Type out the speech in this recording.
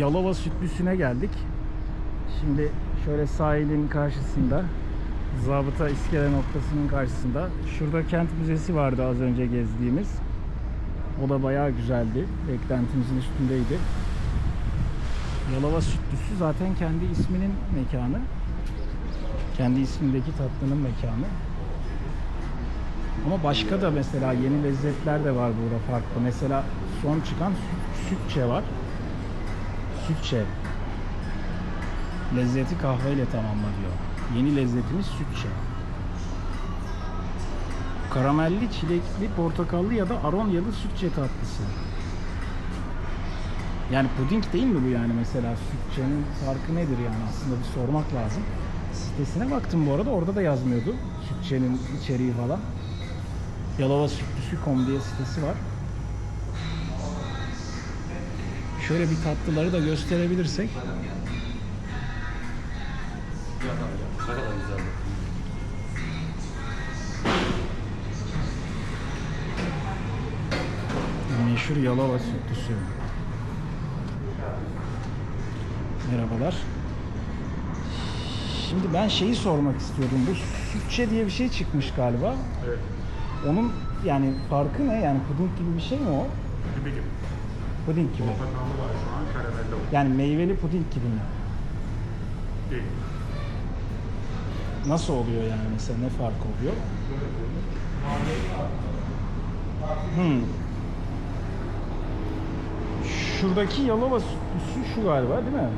Yalova Sütlüsü'ne geldik. Şimdi şöyle sahilin karşısında Zabıta İskele noktasının karşısında. Şurada kent müzesi vardı az önce gezdiğimiz. O da bayağı güzeldi. Beklentimizin üstündeydi. Yalova Sütlüsü zaten kendi isminin mekanı. Kendi ismindeki tatlının mekanı. Ama başka da mesela yeni lezzetler de var burada farklı. Mesela son çıkan süt, sütçe var. Sütçe. Lezzeti kahveyle tamamla diyor. Yeni lezzetimiz sütçe. Karamelli, çilekli, portakallı ya da aronyalı sütçe tatlısı. Yani puding değil mi bu yani mesela sütçenin farkı nedir yani aslında bir sormak lazım. Sitesine baktım bu arada orada da yazmıyordu sütçenin içeriği falan. Yalova Sütlüsü.com diye sitesi var. Şöyle bir tatlıları da gösterebilirsek. Ne. Meşhur Yalova Sütlüsü. Merhabalar. Şimdi ben şeyi sormak istiyordum. Bu sütçe diye bir şey çıkmış galiba. Evet. Onun yani farkı ne? Yani puding gibi bir şey mi o? Gibi gibi. Puding gibi. Portakallı var şu an, karamelli var. Yani meyveli puding gibi mi? Değil. Nasıl oluyor yani mesela ne fark oluyor? Hmm. Şuradaki Yalova sütlüsü şu galiba değil mi?